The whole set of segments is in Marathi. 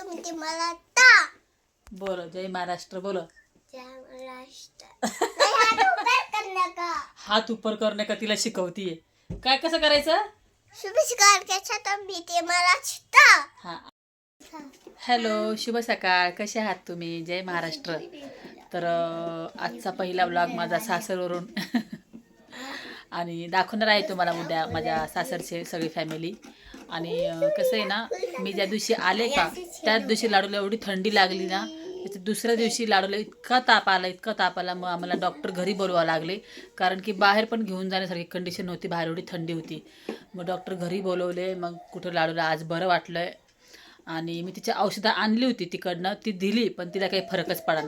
तुमची मला ता बोलो जय महाराष्ट्र बोलो. जय महाराष्ट्र. नाही, हात हात उपर करणे का तिला शिकवतीये. काय कसं करायचं? शुभिष्कार कशा तुम्ही ते मला हा. हॅलो शुभ सकाळ. कसे आहात तुम्ही? जय महाराष्ट्र. तर अं, आजचा पहिला व्लॉग माझा सासरवरून. आणि दाखवणार आहे तुम्हाला उद्या माझ्या सासरचे सगळी फॅमिली आणि अं, कसं आहे ना मी ज्या दिवशी आले का त्याच दिवशी लाडूला एवढी थंडी लागली ना त्याच्या दुसऱ्या दिवशी लाडूला इतका ताप आला इतका ताप आला मग आम्हाला डॉक्टर घरी बोलवावं लागले. कारण की बाहेर पण घेऊन जाण्यासारखी कंडिशन होती बाहेर एवढी थंडी होती. मग डॉक्टर घरी बोलवले मग कुठं लाडूला आज बरं वाटलं आणि मी तिची औषधं आणली होती तिकडनं ती दिली पण तिला काही फरकच पडा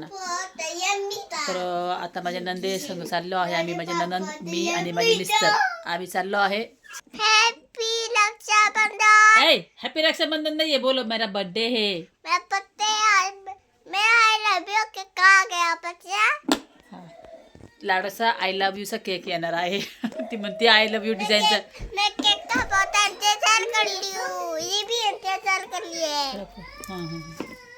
तर आता माझ्या नंदे संग चाललो आहे आम्ही माझे ननंद मी आणि माझे मिस्टर आम्ही चाललो आहे. हॅपी रक्षाबंधन। ए हॅपी रक्षाबंधन नाही आहे बोलो मेरा बर्थडे है। मैं पत्ते मैं आई लव यू के कहा गया बच्चा? हा. लाडोसा आय लव्ह यूचा केक येणार आहे ती म्हणते आय लव्ह यू डिझाईनचा मैं केक का बहुत इंतज़ार कर ली हूँ ये भी इंतज़ार कर लिए हाँ। हाँ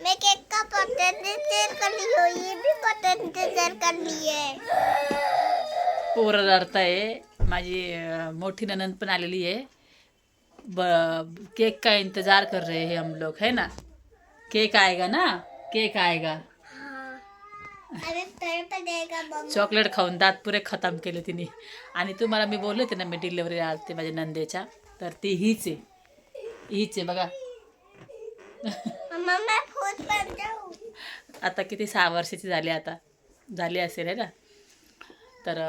मैं केक का बहुत इंतज़ार कर ली हूँ ये भी बहुत इंतज़ार कर लिए पोरं रडताय माझी मोठी ननंद पण आलेली आहे. ब केक का इंतजार कर रहे हैं हम लोग है ना? केक आएगा ना? केक आएगा. हाँ। चॉकलेट खाऊन दात पुरे खतम केले तिने. आणि तुम्हाला मी बोलले होते ना मी डिलिव्हरीला आलते माझ्या नंदेच्या. तर ती हीच आहे. हीच आहे बघा. आता किती सहा वर्षाची झाली आता. झाली असेल आहे ना? तर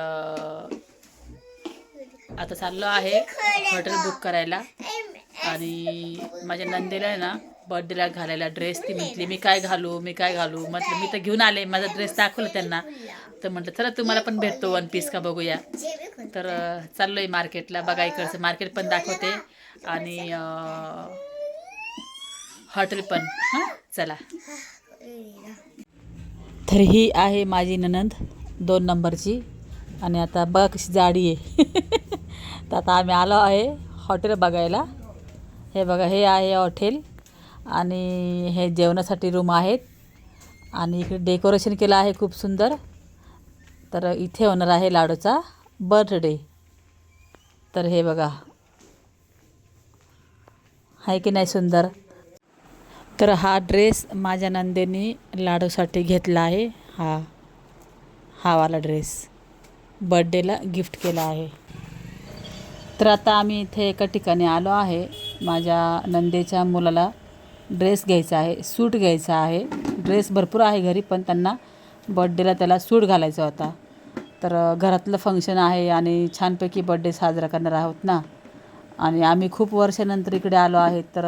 आता चाललो आहे हॉटेल बुक करायला. आणि माझ्या नंदेला आहे ना बर्थडेला घालायला ड्रेस ती म्हटली मी काय घालू मी काय घालू? म्हटलं मी तर घेऊन आले माझा ड्रेस दाखवला त्यांना. तर म्हटलं चला तुम्हाला पण भेटतो वन पीस का बघूया. तर अं, चाललोय मार्केटला बघा इकडचं मार्केट पण दाखवते. आणि हॉटेल पण. हां? चला. तर ही आहे माझी ननंद दोन नंबरची आणि आता बघा कशी जाडी आहे. तर आता आम्ही आलो आहे हॉटेल बघायला. हे बघा हे आहे हॉटेल आणि हे जेवणासाठी रूम आहेत. आणि इकडे डेकोरेशन केलं आहे खूप सुंदर. तर इथे होणार आहे लाडूचा बर्थडे. तर हे बघा. आहे की नाही सुंदर? तर हा ड्रेस माझ्या नंदेनी लाडूसाठी घेतला आहे. हा हावाला ड्रेस. बड्डेला गिफ्ट केला आहे. तर आता आम्ही इथे एका ठिकाणी आलो आहे. माझ्या नंदेच्या मुलाला ड्रेस घ्यायचा आहे सूट घ्यायचा आहे. ड्रेस भरपूर आहे घरी पण त्यांना बड्डेला त्याला सूट घालायचा होता. तर घरातलं फंक्शन आहे आणि छानपैकी बड्डे साजरा करणार आहोत ना. आणि आम्ही खूप वर्षानंतर इकडे आलो आहे तर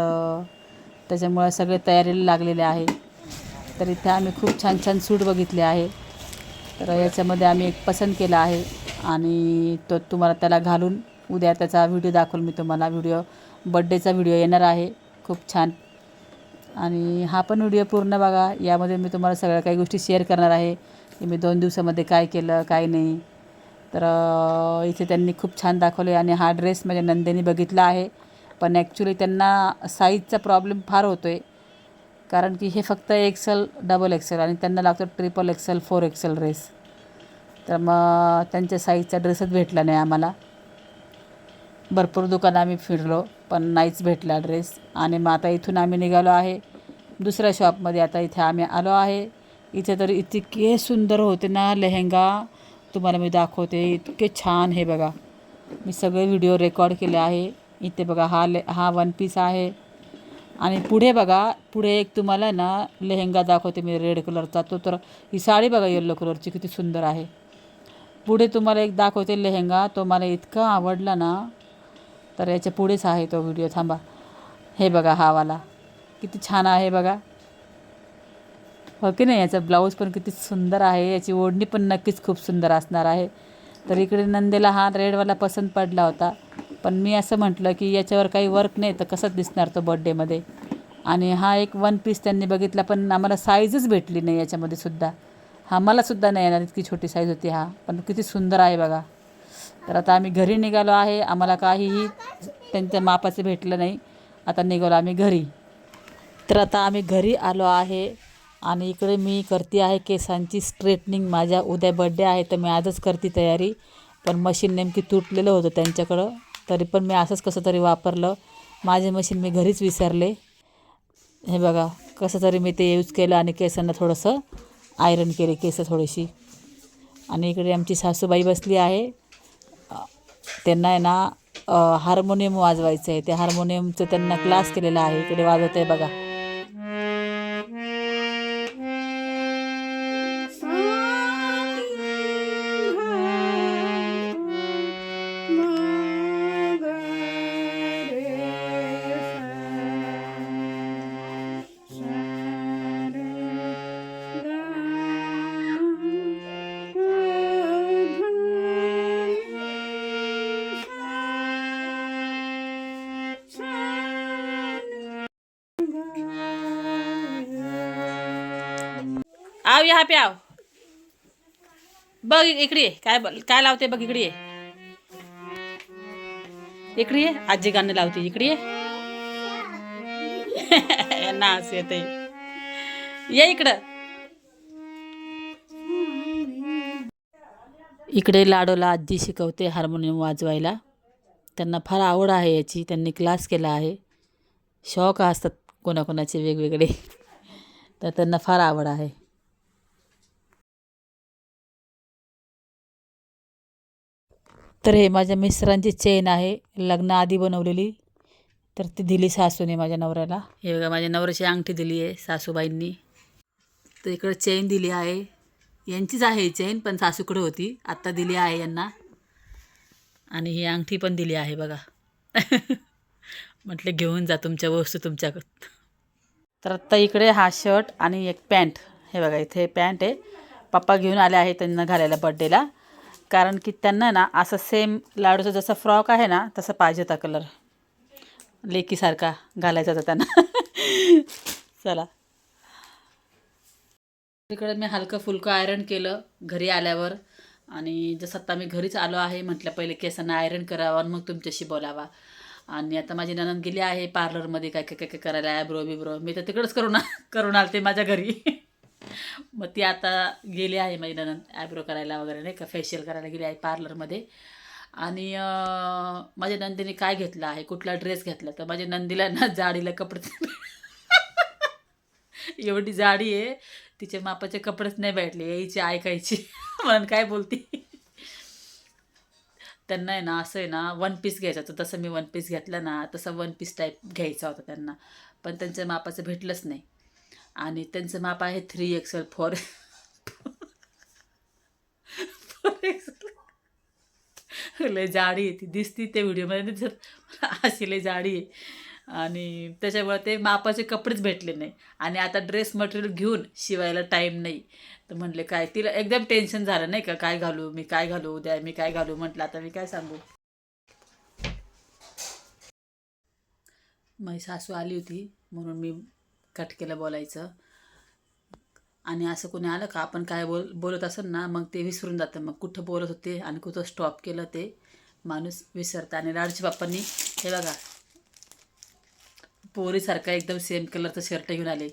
त्याच्यामुळे सगळे तयारीला लागलेले आहे. तर इथे आम्ही खूप छान छान सूट बघितले आहे. तर याच्यामध्ये आम्ही एक पसंत केला आहे आणि तो तुम्हाला त्याला घालून उद्या त्याचा व्हिडिओ दाखवल मी तुम्हाला. व्हिडिओ बड्डेचा व्हिडिओ येणार आहे. खूप छान. आणि हा पण व्हिडिओ पूर्ण बघा. यामध्ये मी तुम्हाला सगळ्या काही गोष्टी शेअर करणार आहे. की मी दोन दिवसामध्ये काय केलं काय नाही. तर इथे त्यांनी खूप छान दाखवले आणि हा ड्रेस माझ्या नंदेने बघितला आहे. पण ॲक्च्युली त्यांना साईजचा प्रॉब्लेम फार होतो आहे कारण की हे फक्त एक्सेल डबल एक्सेल आणि त्यांना लागतो triple XL four XL dress तर मग त्यांच्या साईजचा ड्रेसच भेटला नाही आम्हाला. भरपूर दुकानं आम्ही फिरलो पण नाहीच भेटला ड्रेस आणि मग आता इथून आम्ही निघालो आहे दुसऱ्या शॉपमध्ये आता इथे आम्ही आलो आहे. इथे तर इतके सुंदर होते ना लेहंगा. तुम्हाला मी दाखवते इतके छान हे बघा. मी सगळे व्हिडिओ रेकॉर्ड केले आहे. इथे बघा हा ले हा वन पीस आहे. आणि पुढे बघा पुढे एक तुम्हाला ना लेहंगा दाखवते मी रेड कलरचा तो तर ही साडी बघा येल्लो कलरची किती सुंदर आहे. पुढे तुम्हाला एक दाखवते लेहंगा. तो मला इतका आवडला ना तर याच्या पुढेच आहे तो व्हिडिओ थांबा. हे बघा हा वाला. किती छान आहे बघा. हो की नाही? याचा ब्लाऊज पण किती सुंदर आहे. याची ओढणी पण नक्कीच खूप सुंदर असणार आहे. तर इकडे नंदेला हा रेडवाला पसंत पडला होता. पण मी असं म्हटलं की याच्यावर काही वर्क नाही तर कसं दिसणार तो बड्डेमध्ये आणि हा एक वन पीस त्यांनी बघितला पण आम्हाला साईजच भेटली नाही याच्यामध्ये सुद्धा. हा मला सुद्धा नाही येणार इतकी छोटी साईज होती हा. पण किती सुंदर आहे बघा. तर आता आम्ही घरी निघालो आहे. आम्हाला काहीही त्यांच्या मापाचं भेटलं नाही. आता निघालो आम्ही घरी. तर आता आम्ही घरी आलो आहे. आणि इकडे मी करते आहे केसांची स्ट्रेटनिंग माझ्या उद्या बड्डे आहे तर मी आजच करते तयारी. पण मशीन नेमकी तुटलेलं होतं त्यांच्याकडं. तरी पण मी असंच कसं तरी वापरलं. माझे मशीन मी घरीच विसरले. हे बघा कसं तरी मी ते यूज केलं आणि केसांना थोडंसं आयरन केले केस थोडीशी. आणि इकडे आमची सासूबाई बसली आहे. त्यांना आहे ना हार्मोनियम वाजवायचं आहे ते हार्मोनियमचं त्यांना क्लास केलेला आहे. इकडे वाजवत आहे बघा. आव या पे आव बघ इकडे ये. काय काय लावते बघ इकडे ये. इकडे ये आजी गाणं लावते इकडे ये. यांना असं येते ये इकडं इकडे लाडोला आजी शिकवते हार्मोनियम वाजवायला त्यांना फार आवड आहे याची त्यांनी क्लास केला आहे शौक असतात कोणाकोणाचे वेगवेगळे तर त्यांना फार आवड आहे तर हे माझ्या मिस्टरांची चेन आहे लग्नाआधी बनवलेली. तर ती दिली सासूने माझ्या नवऱ्याला. हे बघा माझ्या नवऱ्याची अंगठी दिली आहे सासूबाईंनी. तर इकडं चेन दिली आहे. यांचीच आहे चेन पण सासूकडे होती. आत्ता दिली आहे यांना. आणि ही अंगठी पण दिली आहे बघा. म्हटलं घेऊन जा तुमच्या वस्तू तुमच्याकडं. तर आत्ता इकडे हा शर्ट आणि एक पॅन्ट. हे बघा इथे पॅन्ट आहे. पप्पा घेऊन आले आहे त्यांना घालायला बड्डेला कारण की त्यांना ना असं सेम लाडूचा जसा फ्रॉक आहे ना तसा पाहिजे होता कलर लेकीसारखा घालायचा होता त्यांना. चला. तिकडे मी हलकं फुलकं आयरन केलं घरी आल्यावर. आणि जसं आता मी घरीच आलो आहे म्हटलं पहिले केसांना आयरन करावा आणि मग तुमच्याशी बोलावा. आणि आता माझी ननंद गेली आहे पार्लरमध्ये काय काय काय काय करायला आयब्रो बिब्रो मी तर तिकडंच करून ना करून आलते माझ्या घरी. मग ती आता गेली आहे माझी ननंद आयब्रो करायला वगैरे नाही का फेशियल करायला गेली आहे पार्लरमध्ये आणि माझ्या नंदीने काय घेतलं आहे कुठला ड्रेस घेतला तर माझ्या नंदीला ना जाडीला कपडे एवढी जाडी आहे तिच्या मापाचे कपडेच नाही भेटले यायची ऐकायची म्हणून काय बोलती? त्यांना आहे ना असं आहे ना वन पीस घ्यायचं होतं तसं मी वन पीस घेतलं ना तसं वन पीस टाईप घ्यायचा होता त्यांना. पण त्यांच्या मापाचं भेटलंच नाही. आणि त्यांचं माप आहे three XL four four XL लय जाडी आहे ती. दिसती त्या व्हिडिओमध्ये जर अशी लय जाडी आहे. आणि त्याच्यामुळे ते मापाचे कपडेच भेटले नाही. आणि आता ड्रेस मटेरियल घेऊन शिवायला टाईम नाही. तर म्हटले काय तिला एकदम टेन्शन झालं नाही का? काय घालू? मी काय घालू? उद्या मी काय घालू? म्हटलं आता मी काय सांगू? माझी सासू आली होती. म्हणून मी कट केलं बोलायचं. आणि असं कोणी आलं का आपण काय बोल बोलत असेल ना मग ते विसरून जातं. मग कुठं बोलत होते आणि कुठं स्टॉप केलं ते माणूस विसरतं. आणि लाडची बाप्पांनी हे बघा पोरीसारखा एकदम सेम कलरचं शर्ट घेऊन आले.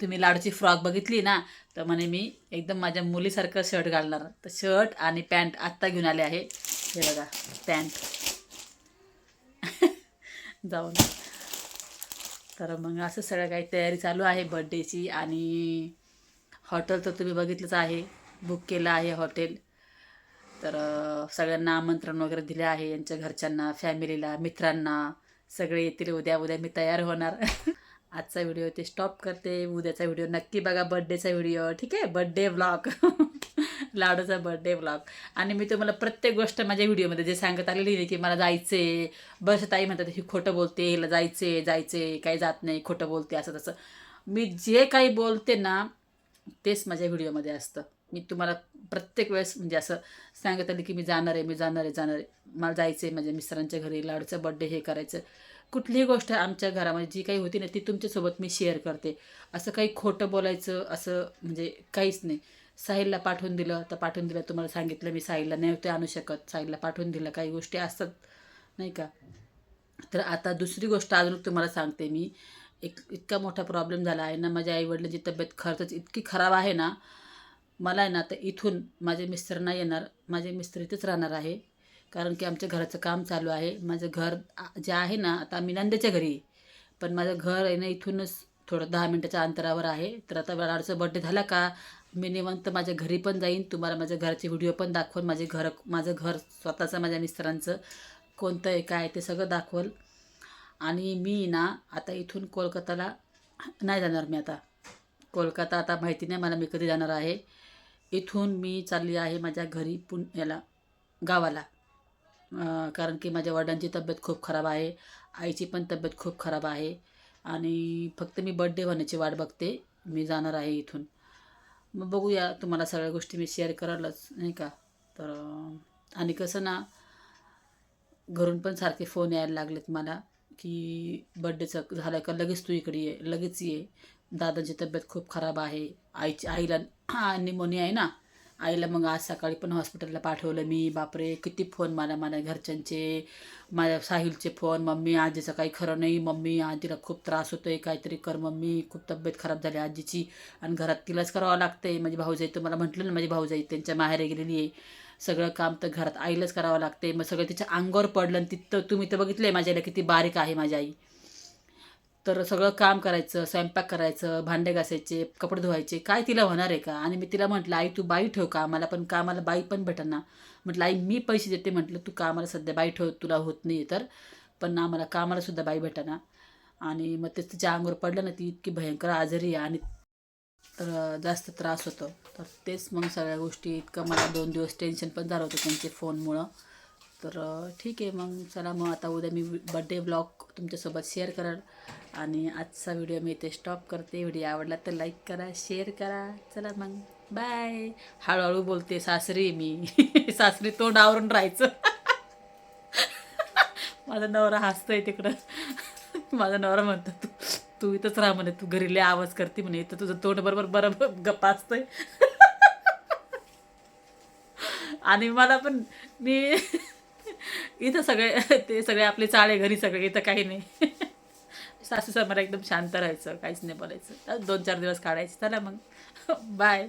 तुम्ही लाडूची फ्रॉक बघितली ना तर म्हणे मी एकदम माझ्या मुलीसारखं शर्ट घालणार. तर शर्ट आणि पॅन्ट आत्ता घेऊन आले आहे. हे बघा पॅन्ट जाऊन तर मग असं सगळं काही तयारी चालू आहे बड्डेची आणि हॉटेल तर तुम्ही बघितलंच आहे. बुक केलं आहे हॉटेल तर सगळ्यांना आमंत्रण वगैरे दिले आहे. यांच्या घरच्यांना फॅमिलीला मित्रांना. सगळे येतील. उद्या उद्या मी तयार होणार. आजचा व्हिडिओ ते स्टॉप करते. उद्याचा व्हिडिओ नक्की बघा. बड्डेचा व्हिडिओ ठीक आहे? बड्डे ब्लॉग लाडूचा बर्थडे ब्लॉग आणि मी तुम्हाला प्रत्येक गोष्ट माझ्या व्हिडिओमध्ये जे सांगत आलेली आहे की मला जायचे बस ताई म्हणतात ही खोटं बोलते हिला जायचे जायचे काही जात नाही खोटं बोलते असं तसं. मी जे काही बोलते ना तेच माझ्या व्हिडिओमध्ये असतं. मी तुम्हाला प्रत्येक वेळेस म्हणजे असं सांगत आले की मी जाणार आहे मी जाणार आहे जाणार आहे. मला जायचं आहे माझ्या मिस्टरांच्या घरी लाडूचा बड्डे हे करायचं. कुठलीही गोष्ट आमच्या घरामध्ये जी काही होती ना ती तुमच्यासोबत मी शेअर करते. असं काही खोटं बोलायचं असं म्हणजे काहीच नाही. साहिलला पाठवून दिलं तर पाठवून दिलं तुम्हाला सांगितलं मी साहिलला नाही होते आणू शकत. साहिलला पाठवून दिलं काही गोष्टी असतात नाही का? तर आता दुसरी गोष्ट अजून तुम्हाला सांगते मी. एक इतका मोठा प्रॉब्लेम झाला आहे ना माझ्या आईवडिलांची तब्येत खरंच इतकी खराब आहे ना मला आहे ना आता इथून माझे मिस्टर नाही येणार माझे मिस्टर इथेच राहणार आहे. कारण की आमच्या घराचं काम चालू आहे. माझं घर जे आहे ना आता मी नंदेच्या घरी पण माझं घर आहे ना इथूनच थोडं दहा मिनटाच्या अंतरावर आहे. तर आता लाडचा बड्डे झाला का? मी निवंत माझ्या घरी पण जाईन. तुम्हाला माझ्या घराचे व्हिडिओ पण दाखवून माझे घर माझं घर स्वतःचं माझ्या मिस्टरांचं. कोणतं आहे काय ते सगळं दाखवल. आणि मी ना आता इथून कोलकाताला नाही जाणार मी आता. कोलकाता आता माहिती नाही मला मी कधी जाणार आहे. इथून मी चालली आहे माझ्या घरी पुन याला गावाला कारण की माझ्या वडिलांची तब्येत खूप खराब आहे. आईची पण तब्येत खूप खराब आहे. आणि फक्त मी बड्डे होण्याची वाट बघते. मी जाणार आहे इथून. मग बघूया तुम्हाला सगळ्या गोष्टी मी शेअर करायलाच नाही का? तर आणि कसं ना घरून पण सारखे फोन यायला लागलेत मला की बड्डेचं झालं का लगेच तू इकडे ये लगेच ये. दादाची तब्येत खूप खराब आहे आईची आईला निमोनिया आहे ना आईला मग आज सकाळी पण हॉस्पिटलला पाठवलं मी. बापरे किती फोन मला माझ्या घरच्यांचे माझ्या साहिलचे फोन मम्मी आजीचं काही खरं नाही. मम्मी आजीला खूप त्रास होतोय. काहीतरी कर मम्मी. खूप तब्येत खराब झाली आजीची. आणि घरात तिलाच करावं लागतंय. माझी भाऊजाई तुम्हाला म्हटलं ना माझी भाऊजाई त्यांच्या माहेरी गेलेली आहे. सगळं काम तर घरात आईलाच करावं लागते मग सगळं तिच्या अंगावर पडलं आणि तिथं तुम्ही तर बघितलंय माझ्या आईला किती बारीक आहे माझी आई. तर सगळं काम करायचं स्वयंपाक करायचं भांडे घासायचे कपडे धुवायचे काय तिला होणार आहे का? आणि मी तिला म्हटलं आई तू बाई ठेव का मला पण कामाला बाई पण भेटणार म्हटलं आई मी पैसे देते. म्हटलं तू कामाला सध्या बाई ठेव तुला होत नाही तर. पण आम्हाला कामालासुद्धा कामाला सुद्धा बाई भेटणार आणि मग ते तिच्या अंगावर पडलं ना ती इतकी भयंकर आजारी आहे आणि तर जास्त त्रास होतो. तर तेच मग सगळ्या गोष्टी इतकं मला दोन दिवस टेन्शन पण झालं होतं त्यांचे फोनमुळं तर ठीक आहे मग चला मग आता उद्या मी बड्डे ब्लॉग तुमच्यासोबत शेअर कराल. आणि आजचा व्हिडिओ मी इथे स्टॉप करते. व्हिडिओ आवडला तर लाईक करा शेअर करा. चला मग. बाय हळूहळू बोलते सासरी मी. सासरी तोंड आवरून राहायचं. माझा नवरा हसतोय तिकडं. माझा नवरा म्हणतो तू तू इथंच राहा म्हणे. तू घरी लय आवाज करते म्हणे. इथं तुझं तोंड बरोबर बरोबर गप्पा असतंय. आणि मला पण मी इथं सगळे ते सगळे आपले चाळे घरी सगळे इथं काही नाही. सासू समोर एकदम शांत राहायचं काहीच नाही बोलायचं. दोन चार दिवस काढायचं. चला मग. बाय